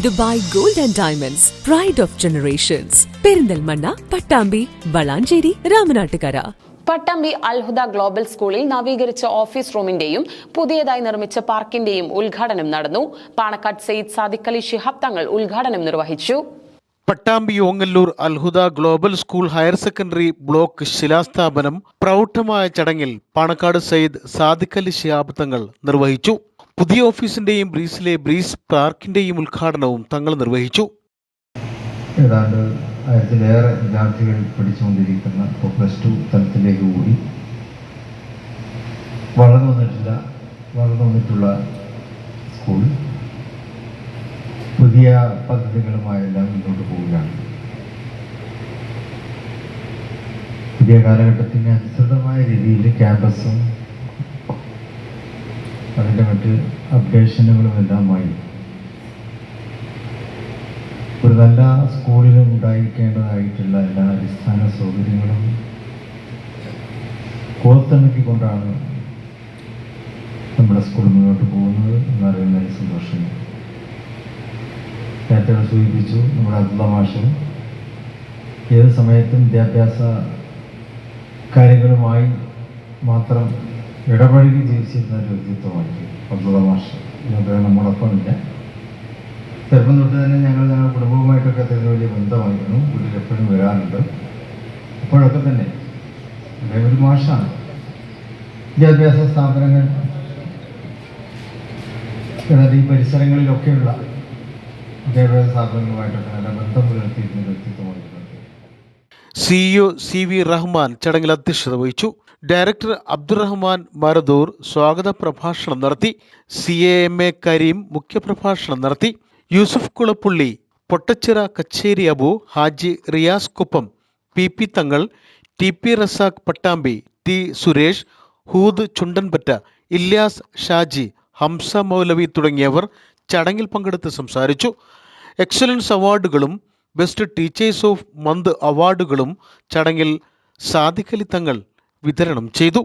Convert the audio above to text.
Dubai gold and diamonds pride of generations Perinthalmanna Pattambi Valanchery Ramanattukara. Pattambi Alhuda global സ്കൂളിൽ നവീകരിച്ച office റൂമിന്റെയും പുതിയതായി നിർമ്മിച്ച പാർക്കിന്റെയും ഉദ്ഘാടനം നടന്നു. പാണക്കാട് സെയ്ദ് സാദിഖ് അലി ശിഹാബ് തങ്ങൾ ഉദ്ഘാടനം നിർവഹിച്ചു. Pattambi Ongallur Alhuda global school higher secondary block ശിലാസ്ഥാപനം പ്രൗഢമായ ചടങ്ങിൽ പാണക്കാട് സയ്യിദ് സാദിഖ് അലി ശിഹാബ് തങ്ങൾ നിർവഹിച്ചു. പുതിയ ഓഫീസിന്റെയും ബ്രീസിലെ ബ്രീസ് പാർക്കിന്റെയും ഉദ്ഘാടനവും തങ്ങൾ നിർവഹിച്ചു. ഏതാണ്ട് ആയിരത്തിലേറെ വിദ്യാർത്ഥികൾ പഠിച്ചുകൊണ്ടിരിക്കുന്ന ഇപ്പോൾ പ്ലസ് ടു തലത്തിലേക്ക് കൂടി. വളർന്നു വന്നിട്ടില്ല. വളർന്നു വന്നിട്ടുള്ള സ്കൂൾ പുതിയ പദ്ധതികളുമായെല്ലാം മുന്നോട്ട് പോവുകയാണ്. പുതിയ കാലഘട്ടത്തിന് അനുസൃതമായ രീതിയിൽ ക്യാമ്പസും അതിന്റെ മറ്റ് അപ്ഡേഷനുകളും എല്ലാമായി ഒരു നല്ല സ്കൂളിലും ഉണ്ടായിരിക്കേണ്ടതായിട്ടുള്ള എല്ലാ അടിസ്ഥാന സൗകര്യങ്ങളും കോർത്തിണക്കിക്കൊണ്ടാണ് നമ്മുടെ സ്കൂൾ മുന്നോട്ട് പോകുന്നത് എന്നറിയുന്നതിൽ സന്തോഷം. നേരത്തെ സൂചിപ്പിച്ചു നമ്മുടെ അബ്ദുള്ള മാഷ് ഏത് സമയത്തും വിദ്യാഭ്യാസ കാര്യങ്ങളുമായി മാത്രം ഇടപഴകി ജീവിച്ചിരുന്ന ഒരു വ്യക്തിത്വമായിരുന്നു അബ്ദുള്ള മാഷ് ഇന്നത്തെ നമ്മളൊപ്പമില്ല ചെറുപ്പം തൊട്ട് തന്നെ ഞങ്ങൾ ഞങ്ങളുടെ കുടുംബവുമായിട്ടൊക്കെ തന്നെ വലിയ ബന്ധമായിരുന്നു. വീട്ടിൽ എപ്പോഴും വരാറുണ്ട്. അപ്പോഴൊക്കെ തന്നെ. അദ്ദേഹം ഒരു മാഷാണ്. വിദ്യാഭ്യാസ സ്ഥാപനങ്ങൾ അതായത് ഈ പരിസരങ്ങളിലൊക്കെയുള്ള വിദ്യാഭ്യാസ സ്ഥാപനങ്ങളുമായിട്ടൊക്കെ നല്ല ബന്ധം പുലർത്തിയിരുന്ന വ്യക്തിത്വമായിരുന്നു. സിഇഒ സി വി റഹ്മാൻ ചടങ്ങിൽ അധ്യക്ഷത വഹിച്ചു. ഡയറക്ടർ അബ്ദുറഹ്മാൻ മരദൂർ സ്വാഗത പ്രഭാഷണം നടത്തി. C A M A Kareem മുഖ്യപ്രഭാഷണം നടത്തി. Yusuf Kulappully Pottachira Kacheri Abu Haji Riyas Kuppam P P Thangal T P Razak Pattambi T Suresh Hood Chundanpatta Ilyas Shaji Hamza Moulavi തുടങ്ങിയവർ ചടങ്ങിൽ പങ്കെടുത്ത് സംസാരിച്ചു. എക്സലൻസ് അവാർഡുകളും ബെസ്റ്റ് ടീച്ചേഴ്സ് ഓഫ് മന്ത് അവാർഡുകളും ചടങ്ങിൽ സാദിഖലി തങ്ങൾ വിതരണം ചെയ്തു.